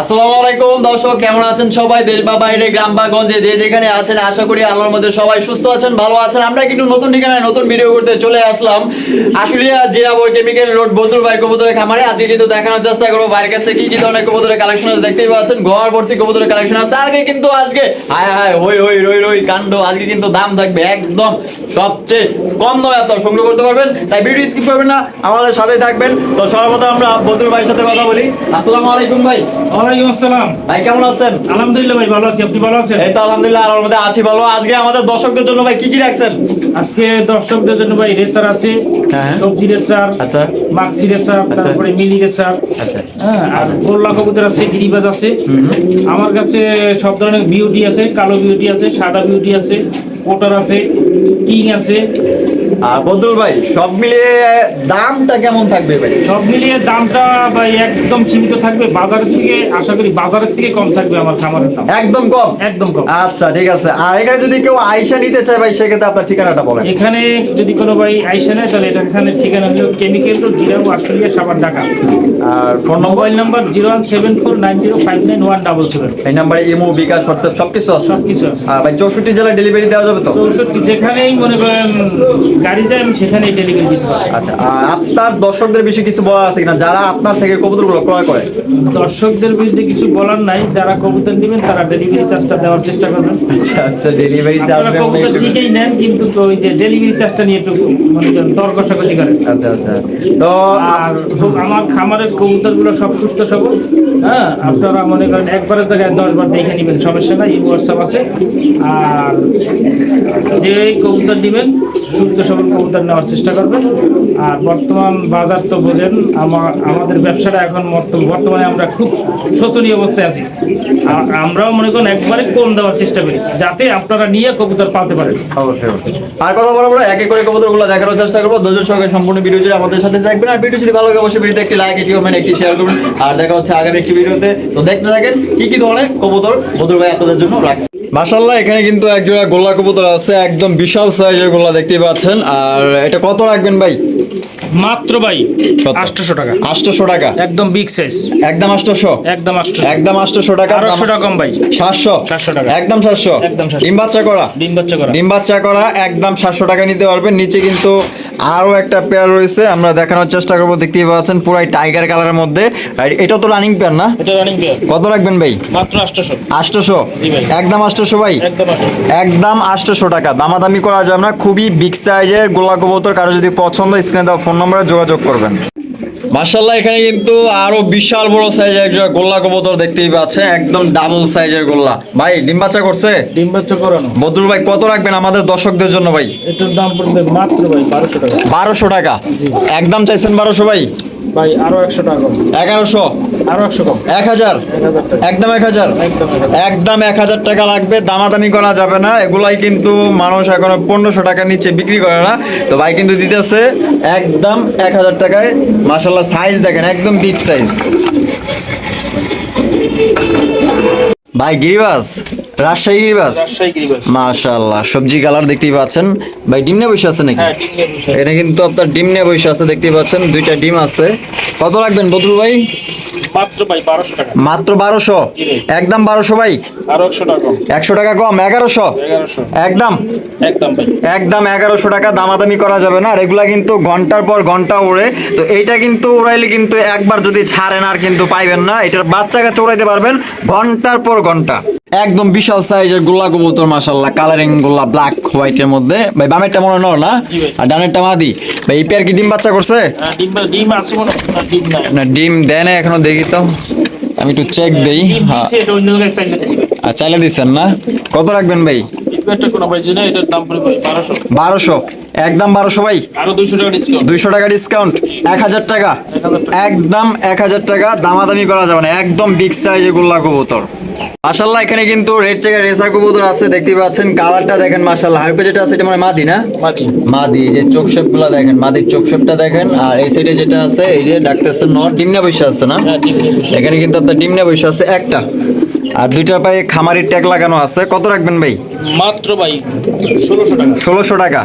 আসসালামু আলাইকুম, দর্শক, কেমন আছেন সবাই? দেশ বা বাইরে গ্রাম বা গঞ্জে যে যেখানে আছেন, আশা করি আল্লাহর মধ্যে সবাই সুস্থ আছেন, ভালো আছেন। আমরা কিন্তু নতুন ঠিকানায় নতুন ভিডিও করতে চলে আসলাম। আশুলিয়া জিরাবর কেমিক্যাল রোড বদুর ভাই কবুতরের খামারে। আজকে কিন্তু দেখানোর চেষ্টা করব বাইরের কাছে কি কি ধরনের কবুতরের কালেকশন আছে, দেখতেই পাচ্ছেন ঘর ভর্তি কবুতরের কালেকশন আছে। আজকে কিন্তু, আজকে, হায় হায় হই হই রই রই, কাণ্ড। আজকে কিন্তু দাম থাকবে একদম সবচেয়ে কম দামে, আপনারা সংগ্রহ করতে পারবেন। তাই ভিডিও স্কিপ করবেন না, আমাদের সাথেই থাকবেন। তো সর্বপ্রথম আমরা বদুর ভাইয়ের সাথে কথা বলি। আসসালামু আলাইকুম ভাই। ওয়ালাইকুম আসসালাম। ভাই কেমন আছেন? আলহামদুলিল্লাহ ভাই ভালো আছি। আপনি ভালো আছেন? এই তো আলহামদুলিল্লাহ আল্লাহর মধ্যে আছি ভালো। আজকে আমাদের দর্শকদের জন্য ভাই কি কি রাখছেন? আজকে দর্শকদের জন্য ভাই রেসার আছে হ্যাঁ। সবজি রেসার আচ্ছা। মাক্সি রেসার আচ্ছা। তারপরে মিলি রেসার আচ্ছা। হ্যাঁ আর গোল্লা কবুতর আছে গিরিবাজ আছে। আমার কাছে সব ধরনের বিউটি আছে কালো বিউটি আছে সাদা বিউটি আছে। ওটার আছে কিং আছে। আর বদুল ভাই সব মিলিয়ে দামটা কেমন থাকবে ভাই? সব মিলিয়ে দামটা ভাই একদম সীমিত থাকবে। বাজারের থেকে আশা করি বাজারের থেকে কম থাকবে আমার খামারের দাম। একদম কম? একদম কম। আচ্ছা ঠিক আছে। আর এখানে যদি কেউ আইসা নিতে চায় ভাই সেক্ষেত্রে আপনার ঠিকানাটা বলেন। এখানে যদি কোনো ভাই আইসা নেয় তাহলে এটা এখানে ঠিকানা হলো কেমিক্যাল রোড জিরাও আশুলিয়া সাবার ঢাকা। আর ফোন নম্বর? Mobile number zero one seven four nine zero five nine one double seven. এই নাম্বারে ইমো বিকাশ হোয়াটসঅ্যাপ সবকিছু আছে? সবকিছু আছে। আর ভাই চৌষট্টি জেলায় ডেলিভারি দেওয়া যাবে তো। চৌষট্টি যেখানেই মনে করেন গাড়ি যায় আমি সেখানেই ডেলিভারি দিতে আচ্ছা আর আপনার দর্শকদের বিষয়ে কিছু বলার আছে কিনা? যারা আপনার থেকে কবুতরগুলো ক্রয় করে। দর্শকদের বিরুদ্ধে কিছু বলার নাই যারা কবুতর নেবেন তারা ডেলিভারি চার্জটা দেওয়ার চেষ্টা করবেন। আচ্ছা আচ্ছা ডেলিভারি চার্জ কবুতর ঠিকই নেন কিন্তু ওই যে ডেলিভারি চার্জটা নিয়ে একটু মনে করেন দর করেন। আচ্ছা আচ্ছা। তো আর আমার খামারের কবুতরগুলো সব সুস্থ সবল হ্যাঁ? আপনারা মনে করেন একবারের জায়গায় দশ বার দেখে নেবেন সমস্যা নাই এই হোয়াটসঅ্যাপ আছে। আর যে কবুতর দিবেন সুস্থ সবল কবুতর নেওয়ার চেষ্টা করবেন। আর বর্তমান বাজার তো বোঝেন আমার আমাদের ব্যবসাটা এখন বর্ত- বর্তমানে আমরা খুব শোচনীয় অবস্থায় আছি। আর আমরাও মনে করেন একবারে কম দেওয়ার চেষ্টা করি যাতে আপনারা নিয়ে কবুতর পালতে পারেন। অবশ্যই অবশ্যই। আর কথা বলব না একে করে কবুতরগুলো দেখানোর চেষ্টা করব। দুজন সঙ্গে সম্পূর্ণ ভিডিও জুড়ে আমাদের সাথে থাকবেন। আর ভিডিও যদি ভালো লাগে অবশ্যই ভিডিওতে একটি লাইক একটি কমেন্ট একটি শেয়ার করুন। আর দেখা হচ্ছে আগামী একটি ভিডিওতে। তো দেখতে থাকেন কি কি ধরনের কবুতর? বদর ভাই আপনাদের জন্য রাখছে। মাশাল্লাহ এখানে কিন্তু এক জোড়া গোল্লা কবুতর আছে একদম বিশাল সাইজের গোল্লা দেখতেই পাচ্ছেন। আর এটা কত রাখবেন ভাই? মাত্র ভাই কত? আটশোশো টাকা। আটশোশো টাকা? একদম বিগ সাইজ একদম আটশোশো? একদম আটশো একদম আটশোশো টাকা আর একশো টাকা কম ভাই। সাতশো? 700 টাকা। একদম সাতশো? একদম 700 ডিম বাচ্চা করা? ডিম বাচ্চা করা। ডিম বাচ্চা করা একদম সাতশো টাকা নিতে পারবেন। নিচে কিন্তু আরও একটা পেয়ার রয়েছে আমরা দেখানোর চেষ্টা করব দেখতেই পাচ্ছেন পুরাই টাইগার কালারের মধ্যে। এটা তো রানিং পেয়ার না? এটা রানিং পেয়ার কত রাখবেন ভাই? মাত্র ভাই। একদম আটশোশো ভাই? একদম আটশো একদম আটশোশো টাকা। দামাদামি করা যাবে না খুবই বিগ সাইজের গোলা কবুতর কারও যদি পছন্দ স্ক্রিনে দেওয়া ফোন নম্বরে যোগাযোগ করবেন। মার্শাল্লাহ এখানে কিন্তু আরও বিশাল বড় সাইজের একটা গোল্লা কবুতর দেখতেই পাচ্ছেন একদম ডাবল সাইজের গোল্লা। ভাই ডিম বাচ্চা করছে? ডিম বাচ্চা করানো। বদরুল ভাই কত রাখবেন আমাদের দর্শকদের জন্য ভাই? এটার দাম পড়বে মাত্র ভাই 1200 টাকা। 1200 টাকা। একদম চাইছেন 1200 ভাই? ভাই আরও একশো টাকা। কম এগারোশো। আরও একদম এক হাজার। একদম এক হাজার টাকা লাগবে, দামাদামি করা যাবে না। এগুলাই কিন্তু মানুষ এখন পনেরোশো টাকার নিচে বিক্রি করে না। তো ভাই কিন্তু দিতেছে একদম এক হাজার টাকায়। মাসাল্লাহ সাইজ দেখেন, একদম বিগ সাইজ ভাই গিরিবাস রাজশাহী গিরিবাস? মাশাল্লাহ সবজি কালার দেখতেই পাচ্ছেন। ভাই ডিম নিয়ে বসে আছে নাকি? হ্যাঁ বসে কিন্তু আপনার ডিম নিয়ে বসে আছে দেখতেই পাচ্ছেন। দুইটা ডিম আছে। কত রাখবেন বদরুল ভাই? মাত্র বারোশো। একদম বারোশো ভাই? একশো টাকা কম। একশো টাকা কম এগারোশো? একদম? একদম এগারোশো টাকা দামাদামি করা যাবে না। আর এগুলা কিন্তু ঘণ্টার পর ঘণ্টা উড়ে। তো এইটা কিন্তু উড়াইলে কিন্তু একবার যদি ছাড়েন আর কিন্তু পাইবেন না। এটার বাচ্চা কাছে উড়াইতে পারবেন ঘণ্টার পর ঘণ্টা। একদম বিশাল সাইজের গোল্লা কবুতর মাসাল্লাহ কালারিং গোল্লা ব্ল্যাক হোয়াইটের মধ্যে। ভাই বামেরটা মনে হয় নর না? আর ডানেরটা মাদি। ভাই এই পেয়ার কি ডিম বাচ্চা করছে? হ্যাঁ ডিম ডিম আছে মনে না, ডিম নাই। না ডিম দেয় না এখনও দেখি তো। আমি একটু চেক দেই হ্যাঁ। চাইলে দিছি। আর চাইলে দিচ্ছেন না? কত রাখবেন ভাই? বারোশো। একদম বারোশো ভাই? আরও দুইশো টাকা ডিসকাউন্ট এক হাজার টাকা। একদম এক হাজার টাকা। দামাদামি করা যাবে না। একদম বিগ সাইজের গোল্লা কবুতর। মাশাল্লাহ এখানে কিন্তু রেড চেকার রেসার কবুতর আছে দেখতে পাচ্ছেন। কালারটা দেখেন মাশাল্লাহ হাইপে যেটা আছে এটা মানে মাদি না? মাদি। এই যে চোখ শেপগুলো দেখেন মাদির চোখ শেপটা দেখেন। আর এই সাইডে যেটা আছে এই যে ডাকতেছে নট ডিমনা বৈশা আছে না? হ্যাঁ এখানে কিন্তু আপনার ডিমনা বৈশা আছে একটা। আর দুইটা পায়ে খামারের ট্যাগ লাগানো আছে। কত রাখবেন ভাই? মাত্র ভাই ষোলোশো টাকা। ষোলোশো টাকা।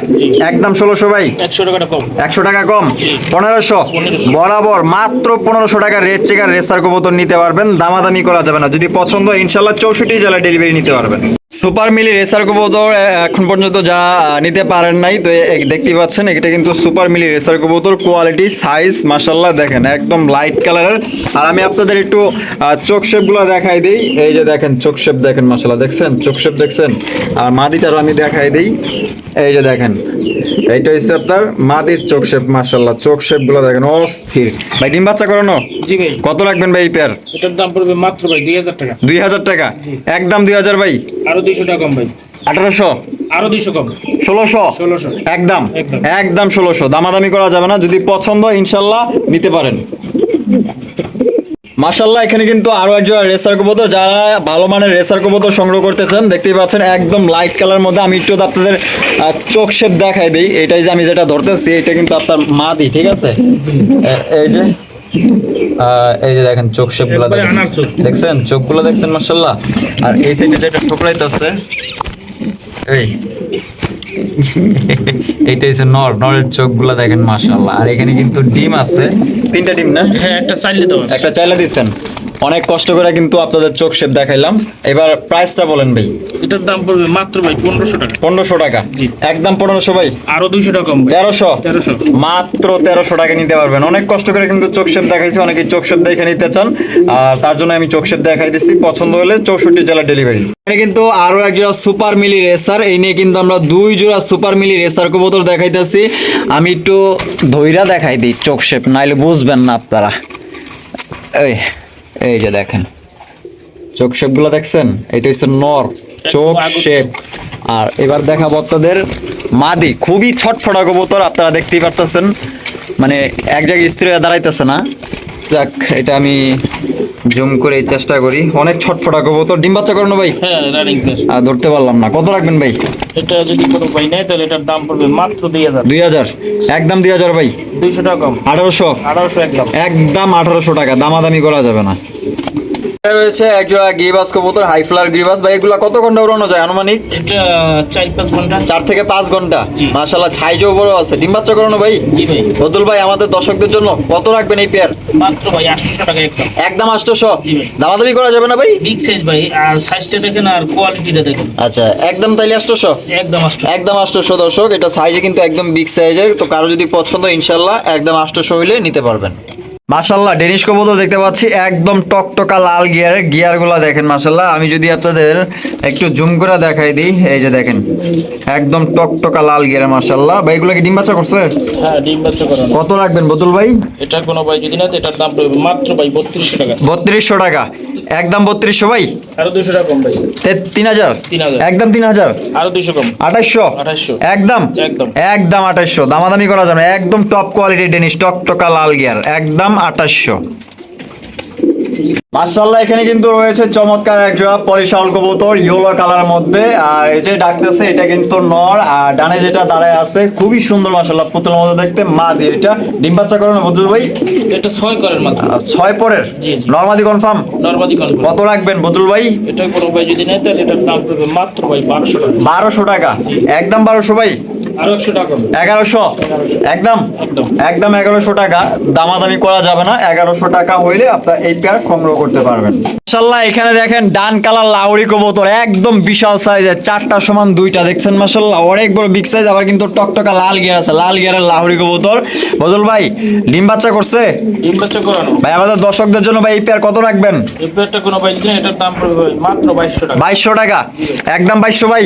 একদম ষোলোশো ভাই? একশো টাকাটা কম। একশো টাকা কম? পনেরোশো? বরাবর মাত্র পনেরোশো টাকা রেড চেকার রেসার কবুতর নিতে পারবেন। দামাদামি করা যাবে না। যদি পছন্দ ইনশাল্লাহ চৌষট্টি জেলায় ডেলিভারি নিতে পারবেন। সুপার মিলি রেসার কবুতর এখন পর্যন্ত যা নিতে পারেন নাই, তো দেখতেই পাচ্ছেন, এটা কিন্তু সুপার মিলি রেসার কবুতর কোয়ালিটি সাইজ মাসাল্লাহ দেখেন, একদম লাইট কালারের আর আমি আপনাদের একটু চোখ শেপগুলো দেখাই দিই। এই যে দেখেন, চোখ শেপ দেখেন মাসাল্লাহ দেখছেন? চোখ শেপ দেখছেন? আর মাদিটারও আমি দেখাই দিই। এই যে দেখেন, এইটা হচ্ছে আপনার মাদির চোখ শেপ মাসাল্লাহ চোখ শেপগুলো দেখেন, অস্থির। ভাই, ডিম বাচ্চা করানো? জি ভাই। কত রাখবেন ভাই এই পেয়ার এটার দাম পড়বে মাত্র ভাই দুই হাজার টাকা। দুই হাজার টাকা? একদম দুই হাজার ভাই? আরও দুইশো টাকা কম ভাই। আঠারোশো? আরও দুইশো কম। ষোলোশো? ষোলোশো। একদম একদম। একদম ষোলোশো। দামাদামি করা যাবে না। যদি পছন্দ ইনশাল্লাহ নিতে পারেন। মাশাল্লাহ এখানে কিন্তু আরও একজন রেসার কবুতর। যারা ভালো মানের রেসার কবুতর সংগ্রহ করতে চান দেখতেই পাচ্ছেন একদম লাইট কালার মধ্যে। আমি একটু আপনাদের চোখ শেপ দেখাই দিই। এটাই যে আমি যেটা ধরতেছি এটা কিন্তু আপনার মাদি ঠিক আছে? এই যে এই যে দেখেন চোখ শেপগুলো দেখছেন চোখ। গুলা দেখছেন মার্শাল্লাহ আর এই সাইডে যেটা ঠোকরাইতেছে এই। এইটা হচ্ছে নর নরের চোখগুলো দেখেন মাশাল্লাহ আর এখানে কিন্তু ডিম আছে। তিনটা ডিম না? হ্যাঁ একটা চাইলে তো একটা চাইলা দিচ্ছেন অনেক কষ্ট করে কিন্তু আপনাদের চোখ শেপ দেখাইলাম। এবার প্রাইসটা বলেন ভাই। এটার দাম পড়বে মাত্র ভাই পনেরোশো টাকা। পনেরোশো টাকা। একদম পনেরোশো ভাই। আরও দুইশো টাকা তেরোশো। তেরোশো। মাত্র তেরোশো টাকা নিতে পারবেন। অনেক কষ্ট করে কিন্তু চোখ শেপ দেখাইছি অনেকে চোখ শেপ দেখে নিতে চান। আর তার জন্য আমি চোখ শেপ দেখাই দিচ্ছি পছন্দ হলে চৌষট্টি জেলা ডেলিভারি এখানে কিন্তু আরও এক জোড়া সুপার মিলি রেসার এই নিয়ে কিন্তু আমরা দুই জোড়া সুপার মিলি রেসার কবুতর দেখাইতেছি। আমি একটু ধৈরা দেখাই দিই চোখ শেপ নাইলে বুঝবেন না আপনারা। এই। এই যে দেখেন। চোখ শেপগুলো দেখছেন? এটা হচ্ছে নর চোখ। শেপ। আর এবার দেখাবো আপনাদের মাদি। খুবই ছটফটা কবুতর আপনারা দেখতেই পারতেছেন। মানে এক জায়গায় স্ত্রীরা দাঁড়াইতেছে না। যাক এটা আমি জুম করে চেষ্টা করি। অনেক ছটফটা করব। তো ডিম বাচ্চা করানো ভাই? হ্যাঁ রানিং আর ধরতে পারলাম না। কত রাখবেন ভাই? এটা যদি কোনো ভাই নেয় তাহলে এটার দাম পড়বে মাত্র দুই হাজার। দুই হাজার। একদম দুই হাজার ভাই। দুইশো টাকা আঠারোশো। আঠারোশো একদম। একদম আঠারোশো টাকা। দামাদামি করা যাবে না। রয়েছে একজোড়া গিরিবাস কবুতর গিরিবাস। ভাই এগুলা কত ঘণ্টা উড়ানো যায় আনুমানিক? এটা চার পাঁচ ঘণ্টা। চার থেকে পাঁচ ঘণ্টা। মাশাল্লাহ ছাইজও বড় আছে। ডিম বাচ্চা করানো ভাই? ভাই। বদুল ভাই আমাদের দর্শকদের জন্য কত রাখবেন এই পেয়ার মাত্র ভাই আটশোশো টাকা একদম। আটশোশো। দামাদামি করা যাবে না ভাই? বিগ সাইজ ভাই আর সাইজটা দেখেন আর কোয়ালিটিটা দেখেন। আচ্ছা একদম তাইলে আটশোশো? একদম একদম আটশোশো দর্শক এটা সাইজে কিন্তু একদম বিগ সাইজের তো কারও যদি পছন্দ ইনশাল্লাহ একদম আটশোশো হইলে নিতে পারবেন। মাশাল্লাহ ডেনিশ কবুতর দেখতে পাচ্ছি একদম টকটকা লাল গিয়ার গিয়ারগুলো দেখেন মাসাল্লাহ আমি যদি আপনাদের একটু জুম করে দেখাই দিই এই যে দেখেন একদম টকটকা লাল গিয়ার মাসাল্লাহ ভাই এগুলো কি ডিম বাচ্চা করছে? হ্যাঁ ডিম বাচ্চা করানো। কত রাখবেন বদুল ভাই? এটা কোনো ভাই যদি না এটার দাম মাত্র ভাই বত্রিশশো টাকা। বত্রিশশো টাকা। একদম বত্রিশশো ভাই? আরও দুশো টাকা কম ভাই। তিন হাজার? একদম তিন হাজার? আরও দুশো কম। আঠাশশো 2800 একদম। একদম। একদম আঠাশশো দামাদামি করা যাবে একদম টপ কোয়ালিটি ডেনিস টকটকা লাল গিয়ার। একদম আঠাশশো মার্শাল্লাহ এখানে কিন্তু রয়েছে চমৎকার এক জোড়া পরিশাল কবুতর ইয়েলো কালার মধ্যে। আর এই যে ডাকতেছে এটা কিন্তু নর আর ডানে যেটা দাঁড়ায় আছে খুবই সুন্দর মার্শাল্লাহ পুতুলের মধ্যে দেখতে মা দিয়ে এটা। ডিম বাচ্চা করো না বদুল ভাই? এটা ছয় করের মাত্র। ছয় পরের। নর্মাদি কনফার্ম নর্মাদি কনফার্ম কত রাখবেন বদুল ভাই? এটা কোনো ভাই যদি নেয় তাহলে এটার দাম পড়বে মাত্র ভাই বারোশো টাকা। বারোশো টাকা। একদম বারোশো ভাই? এগারোশো? একদম? একদম। একদম এগারোশো টাকা। দামাদামি করা যাবে না এগারোশো টাকা হইলে আপনার এই পেয়ার সংগ্রহ করতে পারবেন। মাসাল্লাহ এখানে দেখেন ডান কালার লাউরি কবুতর একদম বিশাল সাইজের চারটা সমান দুইটা দেখছেন মাসাল্লাহ অনেক বড় বিগ সাইজ আবার কিন্তু টকটকা লাল গিয়ার আছে লাল গিয়ারের লাউরি কবুতর। বদল ভাই ডিম বাচ্চা করছে? ডিম বাচ্চা করানো। ভাই আমাদের দর্শকদের জন্য ভাই এই পেয়ার কত রাখবেন? এই পেয়ারটা কোনো ভাই এটার দাম পড়বে মাত্র বাইশশো টাকা। বাইশশো টাকা? একদম বাইশশো ভাই?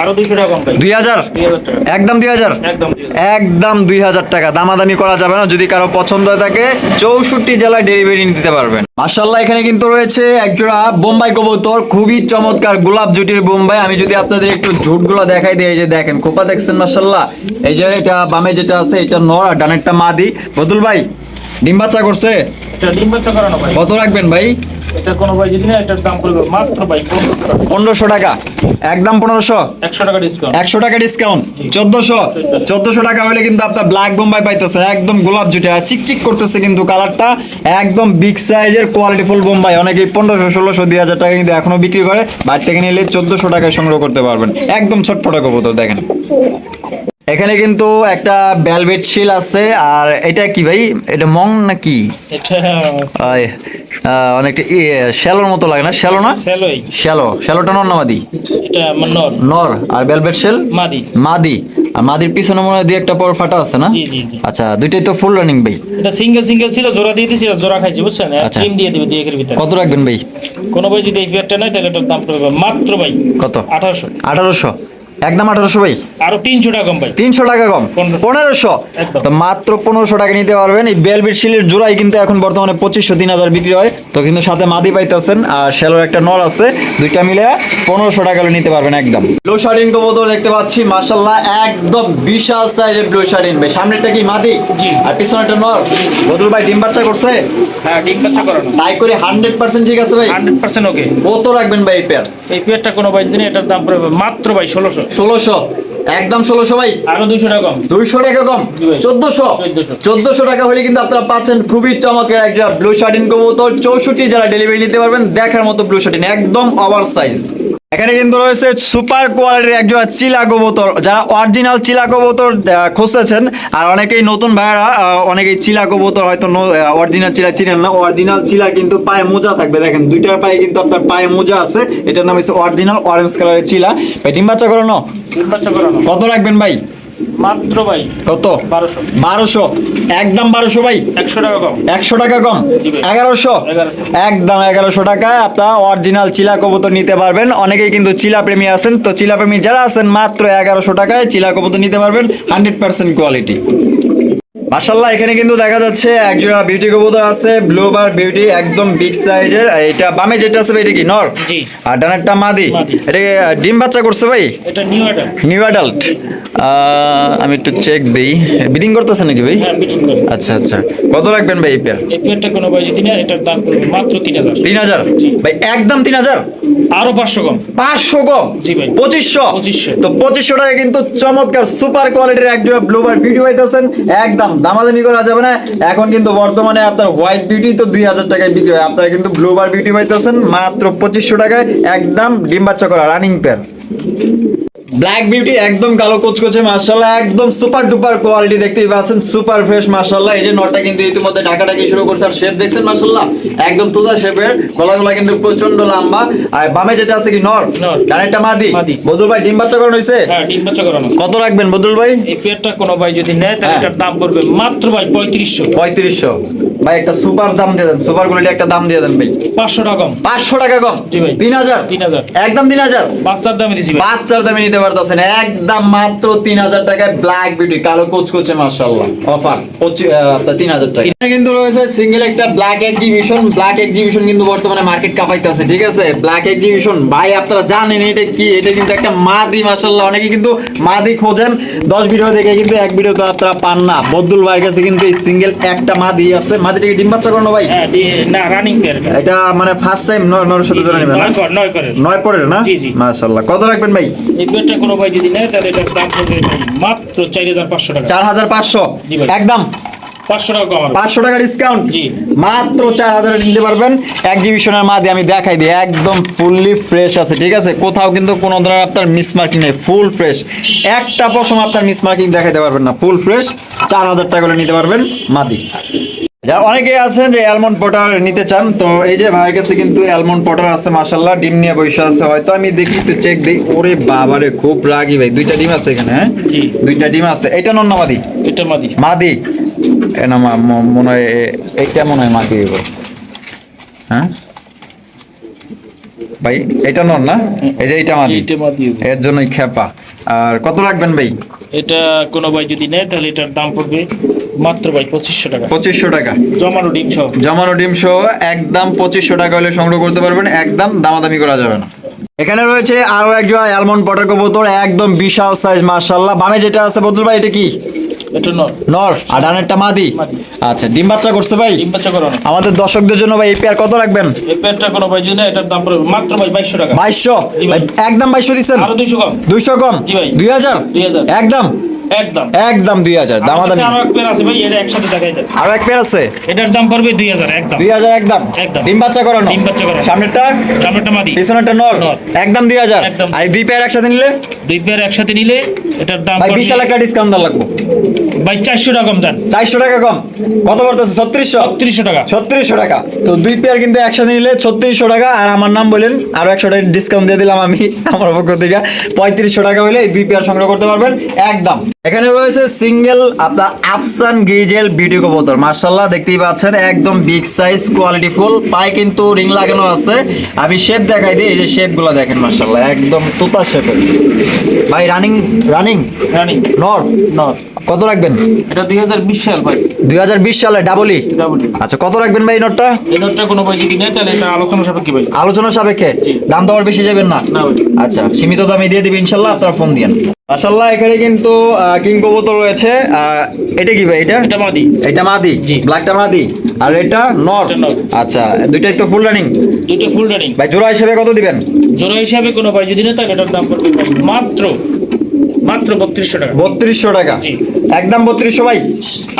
আরও দুশো টাকা কম ভাই দুই হাজার? দুই হাজার টাকা। একদম দুই হাজার? একদম দুই হাজার। একদম দুই হাজার টাকা। দামাদামি করা যাবে না যদি কারও পছন্দ হয়ে থাকে চৌষট্টি জেলায় ডেলিভারি দিতে পারবেন। মার্শাল্লাহ এখানে কিন্তু রয়েছে একজোড়া বোম্বাই কবুতর, খুবই চমৎকার গোলাপ জুটির বোম্বাই। আমি যদি আপনাদের একটু ঝুটগুলো দেখাই দিই, এই যে দেখেন, খোপা দেখছেন মার্শাল্লাহ এই যে এটা বামে যেটা আছে, এটা নর আর ডানেরটা মাদি। বদুল ভাই ডিম বাচ্চা করছে? এটা ডিম বাচ্চা করানো ভাই। কত রাখবেন ভাই? এটা কোনো ভাই যদি না এটার দাম পড়বে মাত্র ভাই পনেরোশো টাকা। একদম পনেরোশো? একশো টাকা ডিসকাউন্ট একশো টাকা ডিসকাউন্ট চোদ্দশো? চোদ্দশো। টাকা হলে কিন্তু আপনার ব্ল্যাক বোম্বাই পাইতেছে একদম গোলাপ জুটে। চিকচিক করতেছে কিন্তু কালারটা একদম বিগ সাইজের কোয়ালিটি ফুল বোম্বাই। অনেকে পনেরোশো ষোলোশো দুই হাজার টাকা কিন্তু এখনও বিক্রি করে। বাইরে থেকে নিলে চোদ্দশো টাকায় সংগ্রহ করতে পারবেন। একদম ছটফটা কবুতর দেখেন। এখানে কিন্তু একটা ভেলভেট শিল আছে আর এটা কি ভাই? এটা মং নাকি এটা অনেকটা শ্যালোর মতো লাগে না? শ্যালো না? শ্যালো শ্যালোটা নর না মাদি? নর। আর ভেলভেট শেল মাদি। মাদি। আর মাদির পিছনে মনে হয় দুই একটা পর ফাটা আছে না? আচ্ছা দুইটাই তো ফুল রানিং ভাই। এটা সিঙ্গেল সিঙ্গেল ছিল জোড়া দিয়ে আর জোড়া খাইছি বুঝছেন? আচ্ছা। দিয়ে দিবে দুই একের ভিতরে। কত রাখবেন ভাই? কোনো ভাই যদি এই পেয়ারটা নেয় তাহলে এটার দাম পড়বে মাত্র ভাই। কত? একদম আঠারোশো ভাই। আরও তিনশো টাকা কম ভাই। তিনশো টাকা কম। পনেরোশো। তো মাত্র পনেরোশো টাকা নিতে পারবেন। এই বেলবিট শিলের জোড়াই কিন্তু এখন বর্তমানে পঁচিশশো তিন হাজার বিক্রি হয়। তো কিন্তু সাথে মাদি পাইতেছেন আর শ্যালোর একটা নর আছে। দুইটা মিলে পনেরোশো টাকা নিতে পারবেন একদম। ব্লু শার্টিন কবুতর দেখতে পাচ্ছি। মাশাল্লাহ একদম বিশাল সাইজের ব্লু শার্টিন ভাই। সামনেরটা কি মাদি। আর পিছনেরটা নর? বদুল ভাই ডিম বাচ্চা করছে? হ্যাঁ ডিম বাচ্চা করানো। তাই করে হান্ড্রেড পার্সেন্ট ঠিক আছে ভাই। হান্ড্রেড পার্সেন্ট ওকে কত রাখবেন ভাই এই পেয়ার এই পেয়ারটা কোনো ভাই দিনে এটার দাম পড়বে মাত্র ভাই ষোলোশো। ষোলোশো। একদম ষোলোশো ভাই। দুইশো টাকা কম। দুইশো টাকা কম। চোদ্দশো। চোদ্দশো। টাকা হলে কিন্তু আপনারা পাচ্ছেন খুবই চমৎকার একটা ব্লু শার্টিন কবুতর। চৌষট্টি যারা ডেলিভারি নিতে পারবেন দেখার মতো ব্লু শার্টিন একদম ওভার সাইজ এখানে কিন্তু রয়েছে সুপার কোয়ালিটির একজোড়া চিলা কবুতর। যারা অরিজিনাল চিলা কবুতর খুঁজতেছেন আর অনেকেই নতুন ভাইয়েরা অনেকেই চিলা কবুতর হয়তো অরিজিনাল চিলা চিনেন না। অরিজিনাল চিলা কিন্তু পায়ে মোজা থাকবে। দেখেন দুইটার পায়ে কিন্তু আপনার পায়ে মোজা আছে। এটার নাম হচ্ছে অরিজিনাল অরেঞ্জ কালারের চিলা। ভাই ডিম বাচ্চা করানো? ডিম বাচ্চা করানো। কত রাখবেন ভাই? মাত্র ভাই কত? বারোশো। বারোশো। একদম বারোশো ভাই। একশো টাকা কম। একশো টাকা কম? এগারোশো? একদম এগারোশো টাকায় আপনার অরিজিনাল চিলা কবুতর নিতে পারবেন। অনেকেই কিন্তু চিলা প্রেমী আছেন। তো চিলা প্রেমী যারা আছেন মাত্র এগারোশো টাকায় চিলা কবুতর নিতে পারবেন। হান্ড্রেড পার্সেন্ট কোয়ালিটি এখানে কিন্তু দেখা যাচ্ছে একজোড়া বিউটি কবুতর আছে। ব্লু বার বিউটি একদম বিগ সাইজের এটা বামে যেটা আছে এটা কি নর? আর ডানেরটা মাদি। এটা ডিম বাচ্চা করছে ভাই? এটা নিউ এটা নিউ অ্যাডাল্ট আমি একটু চেক দেই। বিডিং করতেছে নাকি ভাই? হ্যাঁ আচ্ছা আচ্ছা। কত রাখবেন ভাই এই পেয়ার এই পেয়ারটা কোনো নেয় এটার দাম মাত্র তিন হাজার। তিন হাজার। ভাই একদম তিন হাজার? আরও পাঁচশো কম। পাঁচশো কম? জি ভাই। পঁচিশশো? 2500 তো পঁচিশশো টাকা কিন্তু চমৎকার সুপার কোয়ালিটির এক জোড়া ব্লু বার বিউটি পাইতেছেন। একদম দামাদামি করা যাবে না। এখন কিন্তু বর্তমানে আপনার হোয়াইট বিউটি তো দুই হাজার টাকায় বিক্রি হয়। আপনারা কিন্তু ব্লু বার বিউটি পাইতেছেন মাত্র পঁচিশশো টাকায়। একদম ডিম বাচ্চা করা রানিং পেয়ার ব্ল্যাক বিউটি একদম কালো কুচকুচে মার্শাল্লাহ একদম সুপার ডুপার কোয়ালিটি দেখতেই পাচ্ছেন সুপার ফ্রেশ মার্শাল্লাহ এই যে নটটা কিন্তু ইতিমধ্যে ঢাকাটাকি শুরু করছে আর শেপ দেখছেন মার্শাল্লাহ একদম তুলা শেপের গলাগুলা কিন্তু প্রচণ্ড লম্বা। আর বামে যেটা আছে কি নর? নর। ডানেরটা মাদি। বদুল ভাই ডিম বাচ্চা করানো হয়েছে হ্যাঁ ডিম বাচ্চা করানো। কত রাখবেন বদুল ভাই? এই পেয়ারটা কোনো ভাই যদি নেয় তাহলে হ্যাঁ। এটার দাম পড়বে মাত্র ভাই পঁয়ত্রিশশো। পঁয়ত্রিশশো। ভাই একটা সুপার দাম দিয়ে দেন সুপার কোয়ালিটি একটা দাম দিয়ে দেন ভাই। পাঁচশো টাকা কম। পাঁচশো টাকা কম? জি ভাই। তিন হাজার? তিন হাজার। একদম তিন হাজার? বাচ্চার দামে দিছি ভাই। বাচ্চার দামে নিতে পারতেছেন। একদম মাত্র তিন হাজার টাকায় ব্ল্যাক বিউটি কালো কুচকুচে মার্শাল্লাহ অফার তিন হাজার টাকা। এখানে কিন্তু রয়েছে সিঙ্গেল একটা ব্ল্যাক এক্সিবিশন ব্ল্যাক এক্সিবিশন কিন্তু বর্তমানে মার্কেট কাঁপাইতেছে ঠিক আছে? ব্ল্যাক এক্সিবিশন ভাই আপনারা জানেন এটা কি? এটা কিন্তু একটা মাদি মার্শাল্লাহ অনেকে কিন্তু মাদি খোঁজেন। দশ ভিডিও দেখে কিন্তু এক ভিডিও তো আপনারা পান না। বদুল ভাইয়ের কাছে কিন্তু এই সিঙ্গেল একটা মাদি আছে। মাদিটাকে ডিম বাচ্চা করানো ভাই? হ্যাঁ না রানিং পেয়ার এটা মানে ফার্স্ট টাইম নর সাথে জোড়া নেবেন না? নয় কর নয় করে নয় পরের না? জি, জি। মাশাল্লাহ কত রাখবেন ভাই? এই পেয়ারটা কোনো ভাই যদি নেয় তাহলে এটার দাম পড়বে মাত্র চার হাজার পাঁচশো টাকা। চার হাজার পাঁচশো? জি ভাই। একদম? পাঁচশো টাকা কম হবে। পাঁচশো টাকা ডিসকাউন্ট মাত্র চার হাজারে নিতে পারবেন। এক্সিবিশনের আমি দেখাই দিই। একদম ফুললি ফ্রেশ আছে ঠিক আছে? কোথাও কিন্তু কোনো ধরনের আপনার মিসমার্কিং নেই ফুল ফ্রেশ একটা পশম আপনার মিসমার্কিং দেখাইতে পারবেন না ফুল ফ্রেশ চার হাজার টাকা করে নিতে পারবেন মাদি। অনেকে আছেন যে অ্যালমন্ড পটার নিতে চান তো এই যে ভাইয়ের কাছে কিন্তু অ্যালমন্ড পটার আছে মাশাল্লাহ ডিম নিয়ে বসে আছে হয়তো আমি দেখি একটু চেক দিই। ওরে বাবারে খুব রাগি ভাই দুইটা ডিম আছে এখানে হ্যাঁ? জি। দুইটা ডিম আছে। এটা নন্নামাদি এটা মাদি। মাদি? এ না মা- মনে হয় এ- এইটা মনে হয় মাদি হ্যাঁ? ভাই এটা নন না? এই যে মাদি। এটা মাদি। এর জন্যই খেপা আর কত রাখবেন ভাই? এটা কোনো ভাই যদি নেয় তাহলে এটার দাম পড়বে মাত্র ভাই পঁচিশশো টাকা। পঁচিশশো টাকা। জমানো ডিম সহ। জমানো ডিম সহ একদম পঁচিশশো টাকা হলে সংগ্রহ করতে পারবেন একদম দামাদামি করা যাবে না। এখানে রয়েছে আরও একজন অ্যালমন্ড পটার কবুতর একদম বিশাল সাইজ মার্শাল্লাহ বামে যেটা আছে বদুল ভাই এটা কি? এটা নর নর আর ডানেরটা মাদি? মাদি। আচ্ছা ডিম বাচ্চা করছে ভাই? ডিম বাচ্চা করানো আমাদের দর্শকদের জন্য ভাই এই পেয়ার কত রাখবেন? এই পেটটা কোনো ভাই যদি এটার দাম পড়বে মাত্র ভাই বাইশশো টাকা। বাইশশো? জি ভাই। একদম বাইশশো দিচ্ছেন? আরও দুইশো কম। দুইশো কম? জি ভাই। দুই হাজার? 2000 একদম? একদম। একদম দুই হাজার আমার কাছে আরও এক পেয়ার আছে ভাই এটা একসাথে দেখাই দেন। আরও এক পেয়ার আছে? এটার দাম পড়বে দুই হাজার একদম। দুই হাজার একদম? একদম। ডিম বাচ্চা করানো? ডিম বাচ্চা করানো। সামনেরটা? সামনেটা মাদি। পিছনেরটা নর নর। একদম দুই হাজার। আর দুই পেয়ার একসাথে নিলে? দুই পেয়ার একসাথে নিলে এটার দাম ভাই বিশাল একটা ডিসকাউন্ট দেওয়া লাগবে। ভাই চারশো টাকা কম দেন। চারশো টাকা কম। কত পড়তেছে? ছত্রিশশো? তিরিশশো টাকা। ছত্রিশশো টাকা। তো দুই পেয়ার কিন্তু একসাথে নিলে ছত্রিশশো টাকা আর আমার নাম বলেন আরও একশো টাকা ডিসকাউন্ট দিয়ে দিলাম আমি আমার পক্ষ থেকে। পঁয়ত্রিশশো টাকা হলে এই দুই পেয়ার সংগ্রহ করতে পারবেন একদম। এখানে রয়েছে সিঙ্গেল আপনার আফসান গ্রিজেল বিউটি কবুতর। মার্শাল্লাহ দেখতেই পাচ্ছেন একদম বিগ সাইজ কোয়ালিটি ফুল পায়ে কিন্তু রিং লাগানো আছে। আমি শেপ দেখাই দিই এই যে শেপগুলো দেখেন মার্শাল্লাহ একদম তোতা শেপের ভাই রানিং রানিং রানি নর নর কত রাখবেন? এটা দুই হাজার বিশ সাল ভাই। দুই হাজার বিশ সালে ডাবলই ডাবল আচ্ছা কত রাখবেন ভাই এই নোটটা? এই দরটা কোনো ভাই যদি নেয় তাহলে এটা আলোচনা সাপেক্ষে ভাই। আলোচনা সাপেক্ষে? দাম তো বেশি যাবেন না? না আচ্ছা সীমিত দামে দিয়ে দিবি ইনশাল্লাহ আপনারা ফোন দিয়েন। মাশাল্লাহ এখানে কিন্তু কিং কবুতর রয়েছে এটা কি ভাই এটা? এটা মাদি। এটা মাদি? জি। ব্ল্যাকটা মাদি? আর এটা নর? নর। আচ্ছা দুইটাই তো ফুল রানিং দুটো ফুল রানিং ভাই জোড়া হিসেবে কত দিবেন? জোড়া হিসাবে কোনো ভাই যদি নেয় তাহলে এটার দাম পড়বে মাত্র মাত্র বত্রিশশো টাকা। বত্রিশশো টাকা। একদম বত্রিশশো ভাই?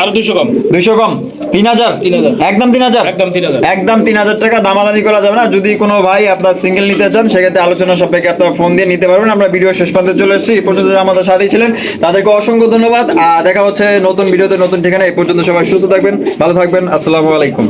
আর দুশো কম। দুশো কম? তিন হাজার? একদম তিন হাজার? একদম তিন হাজার। টাকা দামাদামি করা যাবে না। যদি কোনো ভাই আপনার সিঙ্গেল নিতে চান সেক্ষেত্রে আলোচনা সাপেক্ষে আপনার ফোন দিয়ে নিতে পারবেন। আমরা ভিডিও শেষ পর্যন্ত চলে এসেছি। এই পর্যন্ত যারা আমাদের সাথেই ছিলেন তাদেরকে অসংখ্য ধন্যবাদ। আর দেখা হচ্ছে নতুন ভিডিওতে নতুন ঠিকানা এই পর্যন্ত সবাই সুস্থ থাকবেন ভালো থাকবেন। আসসালামু আলাইকুম।